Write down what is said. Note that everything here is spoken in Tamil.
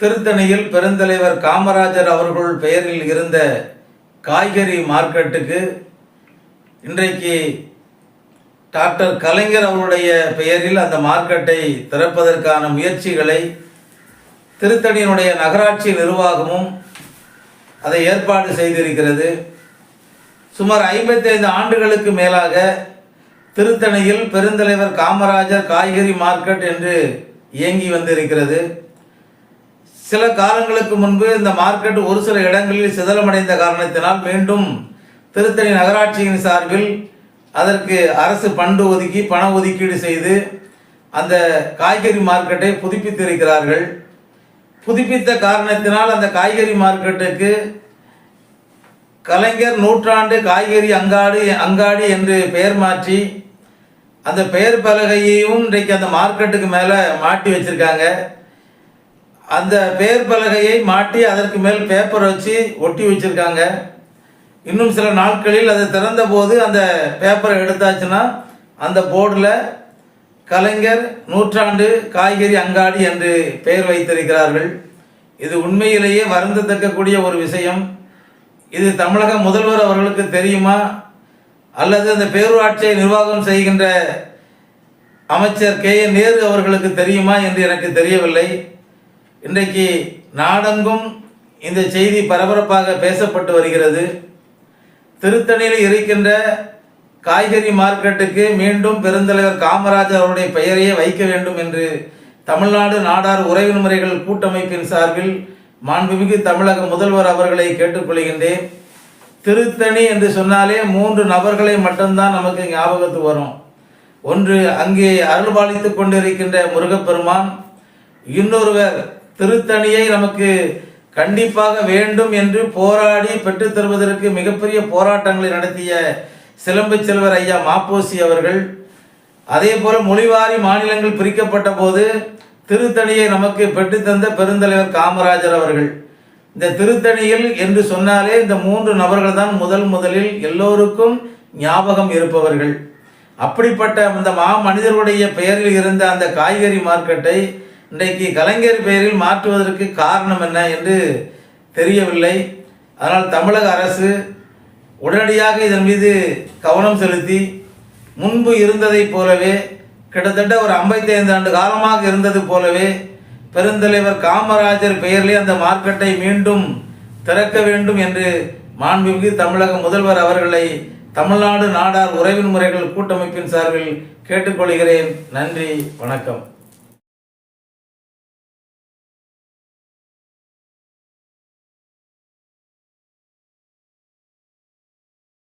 திருத்தணியில் பெருந்தலைவர் காமராஜர் அவர்கள் பெயரில் இருந்த காய்கறி மார்க்கெட்டுக்கு இன்றைக்கு டாக்டர் கலைஞர் அவருடைய பெயரில் அந்த மார்க்கெட்டை திறப்பதற்கான முயற்சிகளை திருத்தணியினுடைய நகராட்சி நிர்வாகமும் அதை ஏற்பாடு செய்திருக்கிறது. சுமார் ஐம்பத்தைந்து ஆண்டுகளுக்கு மேலாக திருத்தணியில் பெருந்தலைவர் காமராஜர் காய்கறி மார்க்கெட் என்று இயங்கி வந்திருக்கிறது. சில காலங்களுக்கு முன்பு இந்த மார்க்கெட் ஒரு சில இடங்களில் சிதலமடைந்த காரணத்தினால் மீண்டும் திருத்தணி நகராட்சியின் சார்பில் அதற்கு அரசு பண்டு ஒதுக்கி பண ஒதுக்கீடு செய்து அந்த காய்கறி மார்க்கெட்டை புதுப்பித்திருக்கிறார்கள். புதுப்பித்த காரணத்தினால் அந்த காய்கறி மார்க்கெட்டுக்கு கலைஞர் நூற்றாண்டு காய்கறி அங்காடி அங்காடி என்று பெயர் மாற்றி அந்த பெயர் பலகையையும் இன்றைக்கு அந்த மார்க்கெட்டுக்கு மேலே மாட்டி வச்சிருக்காங்க. அந்த பெயர் பலகையை மாட்டி அதற்கு மேல் பேப்பர் வச்சு ஒட்டி வச்சிருக்காங்க. இன்னும் சில நாட்களில் அது திறந்த போது அந்த பேப்பரை எடுத்தாச்சுன்னா அந்த போர்டில் கலைஞர் நூற்றாண்டு காய்கறி அங்காடி என்று பெயர் வைத்திருக்கிறார்கள். இது உண்மையிலேயே வருந்தத்தக்கக்கூடிய ஒரு விஷயம். இது தமிழக முதல்வர் அவர்களுக்கு தெரியுமா? அல்லது அந்த பேரூராட்சியை நிர்வாகம் செய்கின்ற அமைச்சர் கே என் நேரு அவர்களுக்கு தெரியுமா என்று எனக்கு தெரியவில்லை. இன்றைக்கு நாடெங்கும் இந்த செய்தி பரபரப்பாக பேசப்பட்டு வருகிறது. திருத்தணியில் இருக்கின்ற காய்கறி மார்க்கெட்டுக்கு மீண்டும் பெருந்தலைவர் காமராஜர் அவருடைய பெயரையே வைக்க வேண்டும் என்று தமிழ்நாடு நாடார் உறவின் முறைகள் கூட்டமைப்பின் சார்பில் மாண்புமிகு தமிழக முதல்வர் அவர்களை கேட்டுக்கொள்கின்றேன். திருத்தணி என்று சொன்னாலே மூன்று நபர்களை மட்டும்தான் நமக்கு ஞாபகத்து வரும். ஒன்று அங்கே அருள்பாலித்து கொண்டிருக்கின்ற முருகப்பெருமான் இன்னொருவர் திருத்தணியை நமக்கு கண்டிப்பாக வேண்டும் என்று போராடி பெற்றுத் தருவதற்கு மிகப்பெரிய போராட்டங்களை நடத்திய சிலம்பு செல்வர் ஐயா மாப்போசி அவர்கள். அதே போல மொழிவாரி மாநிலங்கள் பிரிக்கப்பட்ட போது திருத்தணியை நமக்கு பெற்றுத்தந்த பெருந்தலைவர் காமராஜர் அவர்கள். இந்த திருத்தணியில் என்று சொன்னாலே இந்த மூன்று நபர்கள் தான் முதல் முதலில் எல்லோருக்கும் ஞாபகம் இருப்பவர்கள். அப்படிப்பட்ட அந்த மா மனிதருடைய பெயரில் இருந்த அந்த காய்கறி மார்க்கெட்டை இன்றைக்கு கலைஞர் பெயரில் மாற்றுவதற்கு காரணம் என்ன என்று தெரியவில்லை. அதனால் தமிழக அரசு உடனடியாக இதன் மீது கவனம் செலுத்தி முன்பு இருந்ததைப் போலவே கிட்டத்தட்ட ஒரு 55 ஆண்டு காலமாக இருந்தது போலவே பெருந்தலைவர் காமராஜர் பெயரிலே அந்த மார்க்கெட்டை மீண்டும் திறக்க வேண்டும் என்று மாண்புமிகு தமிழக முதல்வர் அவர்களை தமிழ்நாடு நாடார் உறவின் முறைகள் கூட்டமைப்பின் சார்பில் கேட்டுக்கொள்கிறேன். நன்றி வணக்கம்.